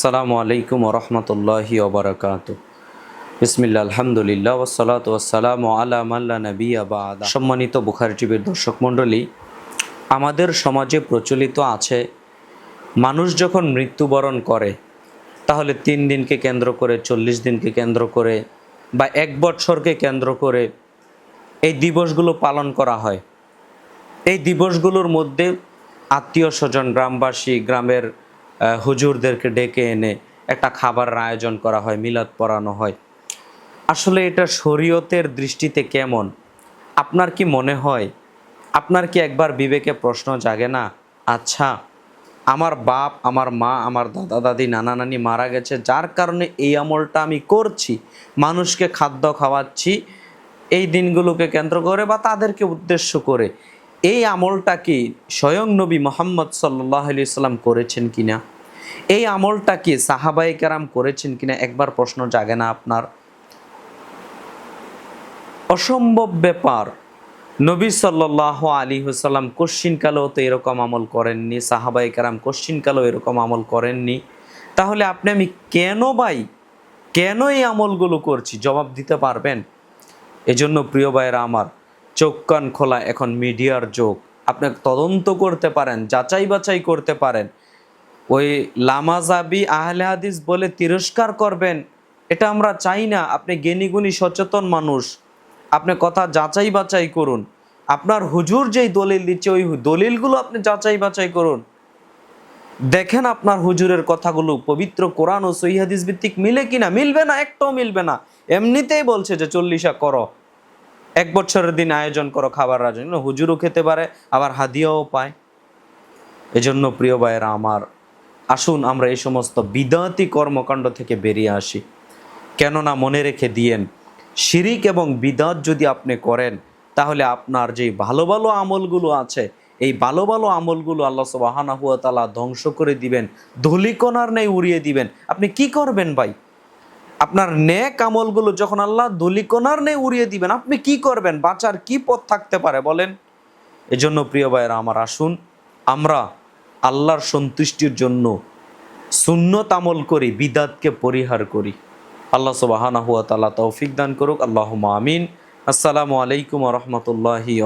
আসসালামু আলাইকুম রহমতুল্লাহি ওবরাকাত। বিসমিল্লা আলহামদুলিল্লাহ ওসালাত ওসালাম আলা মাল্লা নবী আবাদা সম্মানিত বুখারি টিভির দর্শক মণ্ডলী, আমাদের সমাজে প্রচলিত আছে, মানুষ যখন মৃত্যুবরণ করে, তাহলে তিন দিনকে কেন্দ্র করে, চল্লিশ দিনকে কেন্দ্র করে, বা এক বছরকে কেন্দ্র করে এই দিবসগুলো পালন করা হয়। এই দিবসগুলোর মধ্যে আত্মীয় স্বজন, গ্রামবাসী, গ্রামের হুজুরদেরকে ডেকে এনে একটা খাবারের আয়োজন করা হয়, মিলাদ পড়ানো হয়। আসলে এটা শরীয়তের দৃষ্টিতে কেমন? আপনার কি মনে হয়? আপনার কি একবার বিবেকে প্রশ্ন জাগে না আচ্ছা আমার বাপ, আমার মা, আমার দাদা, দাদি, নানা, নানি মারা গেছে, যার কারণে এই আমলটা আমি করছি, মানুষকে খাদ্য খাওয়াচ্ছি, এই দিনগুলোকে কেন্দ্র করে বা তাদেরকে উদ্দেশ্য করে, এই আমলটা কি স্বয়ং নবী মোহাম্মদ সাল্লাহ আলি সাল্লাম করেছেন কিনা? এই আমলটা কি সাহাবাই কেরাম করেছেন কিনা একবার প্রশ্ন জাগে না আপনার? অসম্ভব ব্যাপার। নবী সাল্লাহ আলী হুসাল্লাম কোশ্চিনকালেও তো এরকম আমল করেননি সাহাবাই কারাম কোশ্চিনকালেও এরকম আমল করেননি। তাহলে আপনি আমি কেন ভাই, কেন এই আমলগুলো করছি? জবাব দিতে পারবেন? এজন্য প্রিয় ভাইয়েরা আমার, চোখ কান খোলা এখন মিডিয়ার যোগ। আপনি তদন্ত করতে পারেন, যাচাই বাছাই করতে পারেন। ওই লামাজাবি আহলে হাদিস বলে তিরস্কার করবেন, এটা আমরা চাই না। আপনি জ্ঞানীগুণী, সচেতন মানুষ। আপনি কথা যাচাই বাছাই করুন। আপনার হুজুর যেই দলিল দিচ্ছে, ওই দলিলগুলো আপনি যাচাই বাছাই করুন। দেখেন আপনার হুজুরের কথাগুলো, পবিত্র কোরআন ও সহি হাদিস ভিত্তিক মিলে কিনা? মিলবে না? একটাও মিলবে না। এমনিতেই বলছে যে, চল্লিশা করো। এক বছরের দিন আয়োজন করো খাবার আয়োজন। হুজুরও খেতে পারে, আবার হাদিয়াও পায়। এজন্য প্রিয় ভাইয়েরা, আমার আসুন আমরা এই সমস্ত বিদাতি কর্মকাণ্ড থেকে বেরিয়ে আসি। কেননা মনে রেখে দিয়েন, শিরিক এবং বিদাত যদি আপনি করেন, তাহলে আপনার যে ভালো ভালো আমলগুলো আছে, এই ভালো ভালো আমলগুলো আল্লাহ সুবাহানা হুয়া তালা ধ্বংস করে দিবেন, ধুলিকোনার নেই উড়িয়ে দিবেন। আপনি কি করবেন ভাই? আপনার নেক আমলগুলো যখন আল্লাহ ধুলিকোনার নেই উড়িয়ে দিবেন, আপনি কি করবেন? বাঁচার কি পথ থাকতে পারে বলেন? এজন্য প্রিয় ভাইয়েরা, আমার আসুন, আমরা আল্লাহর সন্তুষ্টির জন্য সুন্নত আমল করি, বিদাতকে পরিহার করি। আল্লাহ সুবাহানা হুয়া তালা তৌফিক দান করুক। আল্লাহ আমিন। আসসালামু আলাইকুম রহমতুল্লাহি